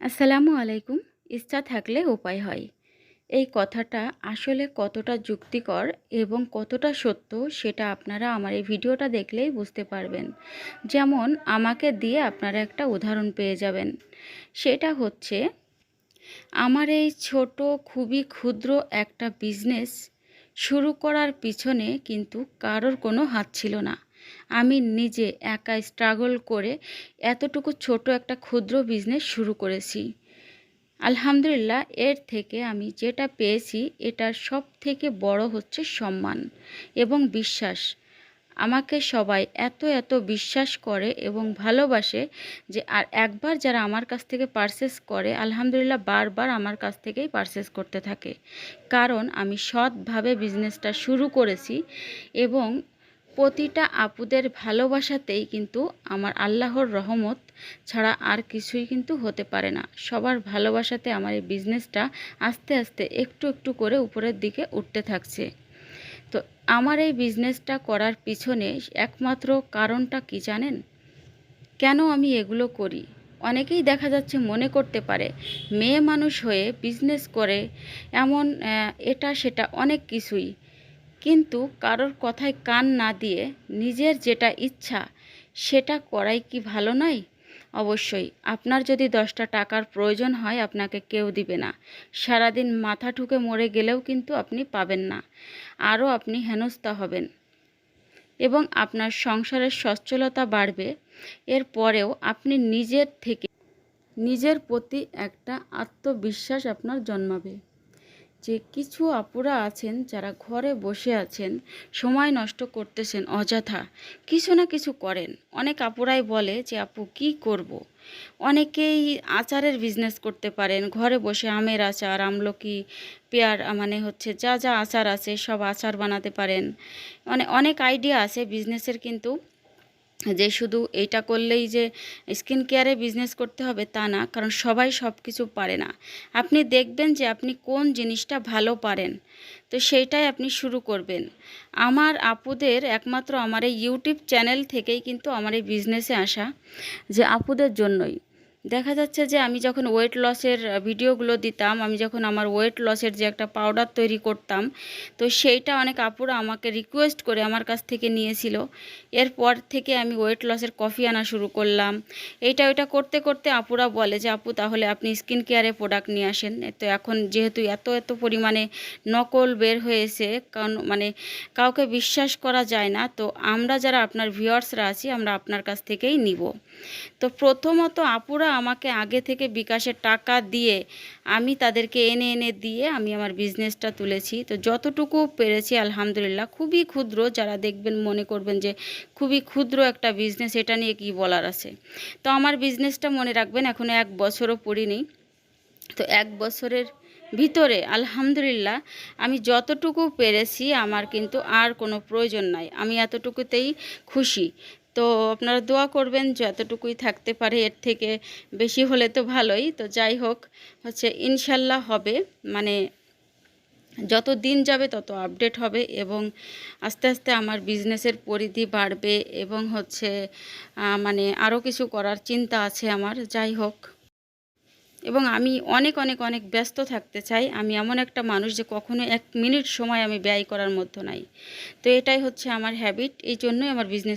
আসসালামু আলাইকুম। ইচ্ছা থাকলে উপায় হয়। এই কথাটা আসলে কতটা যুক্তিকর এবং কতটা সত্য সেটা আপনারা আমার এই ভিডিওটা দেখলেই বুঝতে পারবেন। যেমন, আমাকে দিয়ে আপনারা একটা উদাহরণ পেয়ে যাবেন। সেটা হচ্ছে, আমার এই ছোট, খুবই ক্ষুদ্র একটা বিজনেস শুরু করার পিছনে কিন্তু কারোর কোনো হাত ছিল না। আমি নিজে একা স্ট্রাগল করে এতটুকু ছোট একটা ক্ষুদ্র বিজনেস শুরু করেছি। আলহামদুলিল্লাহ, এর থেকে আমি যেটা পেয়েছি, এটার সব থেকে বড় হচ্ছে সম্মান এবং বিশ্বাস। আমাকে সবাই এত এত বিশ্বাস করে এবং ভালোবাসে যে আর একবার যারা আমার কাছ থেকে পারচেস করে, আলহামদুলিল্লাহ বারবার আমার কাছ থেকেই পারচেস করতে থাকে। কারণ আমি সৎভাবে বিজনেসটা শুরু করেছি এবং প্রতিটা আপুদের ভালোবাসাতেই কিন্তু আমার আল্লাহর রহমত ছাড়া আর কিছুই কিন্তু হতে পারে না। সবার ভালোবাসাতে আমার এই বিজনেসটা আস্তে আস্তে একটু একটু করে উপরের দিকে উঠতে থাকছে। তো আমার এই বিজনেসটা করার পিছনে একমাত্র কারণটা কি জানেন? কেন আমি এগুলো করি? অনেকেই দেখা যাচ্ছে মনে করতে পারে, মেয়ে মানুষ হয়ে বিজনেস করে এমন এটা সেটা অনেক কিছুই। কিন্তু কারোর কথায় কান না দিয়ে নিজের যেটা ইচ্ছা সেটা করাই কি ভালো নয়? অবশ্যই। আপনার যদি দশটা টাকার প্রয়োজন হয়, আপনাকে কেউ দিবে না। সারাদিন মাথা ঠুকে মরে গেলেও কিন্তু আপনি পাবেন না। আরও আপনি হেনস্থা হবেন। এবং আপনার সংসারের সচ্ছলতা বাড়বে। এর পরেও আপনি নিজের থেকে নিজের প্রতি একটা আত্মবিশ্বাস আপনার জন্মাবে। যে কিছু আপুরা আছেন যারা ঘরে বসে আছেন, সময় নষ্ট করতেছেন অযথা, কিছু না কিছু করেন। অনেক আপুরাই বলে যে, আপু, কি করব। অনেকেই আচারের বিজনেস করতে পারেন, ঘরে বসে আমের আচার, আমলকি, পেয়ার মানে হচ্ছে যা যা আচার আছে সব আচার বানাতে পারেন। মানে অনেক আইডিয়া আছে বিজনেসের কিন্তু। যে শুধু এটা করলেই যে স্কিন কেয়ারে বিজনেস করতে হবে তা না, কারণ সবাই সব কিছু পারে না। আপনি দেখবেন যে আপনি কোন জিনিসটা ভালো পারেন, তো সেইটাই আপনি শুরু করবেন। আমার আপুদের একমাত্র আমার এই ইউটিউব চ্যানেল থেকেই কিন্তু আমার এই বিজনেসে আসা, যে আপুদের জন্যই। দেখা যাচ্ছে যে আমি যখন ওয়েট লসের ভিডিওগুলো দিতাম, আমি যখন আমার ওয়েট লসের যে একটা পাউডার তৈরি করতাম, তো সেইটা অনেক আপুরা আমাকে রিকোয়েস্ট করে আমার কাছ থেকে নিয়েছিল। এরপর থেকে আমি ওয়েট লসের কফি আনা শুরু করলাম। এইটা, ওইটা করতে করতে আপুরা বলে যে, আপু, তাহলে আপনি স্কিন কেয়ারে প্রোডাক্ট নিয়ে আসেন। তো এখন যেহেতু এত এত পরিমাণে নকল বের হয়েছে, কারণ মানে কাউকে বিশ্বাস করা যায় না, তো আমরা যারা আপনার ভিউয়ার্সরা আছি, আমরা আপনার কাছ থেকেই নিব। তো প্রথমত আপুরা আমাকে আগে থেকে বিকাশের টাকা দিয়ে আমি তাদেরকে এনে এনে দিয়ে আমি আমার বিজনেসটা তুলেছি। তো যতটুকু পেরেছি, আলহামদুলিল্লাহ, খুবই ক্ষুদ্র, যারা দেখবেন মনে করবেন যে খুবই ক্ষুদ্র একটা বিজনেস এটা নিয়ে কি বলার আছে? তো আমার বিজনেসটা মনে রাখবেন এখনও এক বছরও পড়িনি। তো এক বছরের ভিতরে, আলহামদুলিল্লাহ, আমি যতটুকু পেরেছি, আমার কিন্তু আর কোনো প্রয়োজন নাই। আমি এতটুকুতেই খুশি। তো আপনারা দোয়া করবেন যতটুকুই থাকতে পারে, এর থেকে বেশি হলে তো ভালোই। তো যাই হোক, হচ্ছে ইনশাল্লাহ হবে। মানে যত দিন যাবে তত আপডেট হবে এবং আস্তে আস্তে আমার বিজনেসের পরিধি বাড়বে এবং হচ্ছে মানে আরও কিছু করার চিন্তা আছে আমার। যাই হোক, এবং আমি অনেক অনেক অনেক ব্যস্ত থাকতে চাই। আমি এমন একটা মানুষ যে কখনো এক মিনিট সময় আমি ব্যয় করার মধ্যে নাই। তো এটাই হচ্ছে আমার হ্যাবিট এই জন্যই আমার বিজনেস